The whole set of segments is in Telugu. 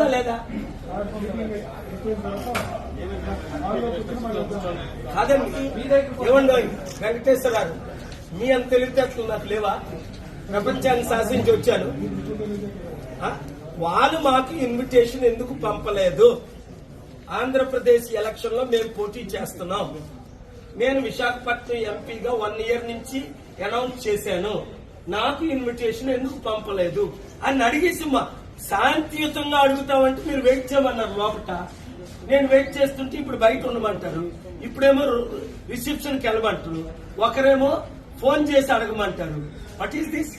ఉందా లేదా? కాదండి. ఏమండి వెంకటేశ్వర గారు మీ అంత తెలివితేటలు నాకు లేవా? ప్రపంచాన్ని శాసించి వచ్చాను. వాళ్ళు మాకు ఇన్విటేషన్ ఎందుకు పంపలేదు? ఆంధ్రప్రదేశ్ ఎలక్షన్లో మేము పోటీ చేస్తున్నాం. నేను విశాఖపట్నం ఎంపీగా వన్ ఇయర్ నుంచి అనౌన్స్ చేశాను. నాకు ఇన్విటేషన్ ఎందుకు పంపలేదు? అని అడిగేసి మా శాంతియుతంగా అడుగుతామంటే మీరు వెయిట్ చేయమన్నారు లోపట. నేను వెయిట్ చేస్తుంటే ఇప్పుడు బయట ఉండమంటారు. ఇప్పుడేమో రిసెప్షన్కి వెళ్ళమంటారు. ఒకరేమో ఫోన్ చేసి అడగమంటారు. వాట్ ఈస్ దిస్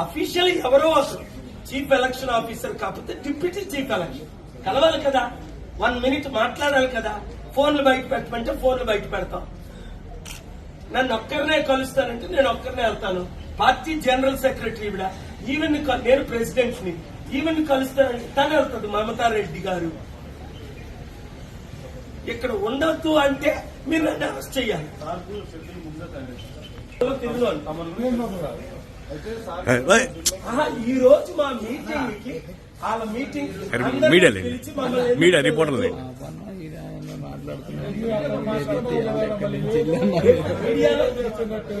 అఫీషియల్ ఎవరో అసలు చీఫ్ ఎలక్షన్ ఆఫీసర్ కాకపోతే డిప్యూటీ చీఫ్ ఎలక్షన్ కలవాలి కదా. వన్ మినిట్ మాట్లాడాలి కదా. ఫోన్లు బయట పెట్టమంటే ఫోన్లు బయట పెడతాం. నన్ను ఒక్కరినే కలుస్తానంటే నేను ఒక్కరినే వెళ్తాను. పార్టీ జనరల్ సెక్రటరీ కూడా ఈవెన్ నేను ప్రెసిడెంట్ని ఈవెన్ కలుస్తానంటే తను వెళ్తుంది మమతా రెడ్డి గారు ఇక్కడ ఉండొద్దు అంటే మీరు నన్ను అరెస్ట్ చేయాలి ఈ రోజు మా మీటింగ్కి వాళ్ళ మీటింగ్ మీడియా. పిలిచి మీడియా రిపోర్టర్లు లేదు. మీడియాలో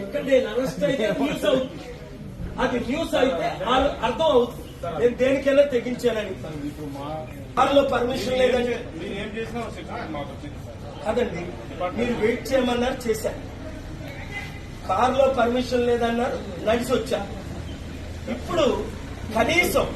ఇక్కడ నేను అరెస్ట్ అయితే అది న్యూస్ అయితే వాళ్ళు అర్థం అవుతుంది. నేను దేనికైనా తెగించానని. వాళ్ళు పర్మిషన్ లేదని. ఏం చేసినా కాదండి మీరు వెయిట్ చేయమన్నారు చేశాను. కారులో పర్మిషన్ లేదన్నారు నడిచి వచ్చా ఇప్పుడు కనీసం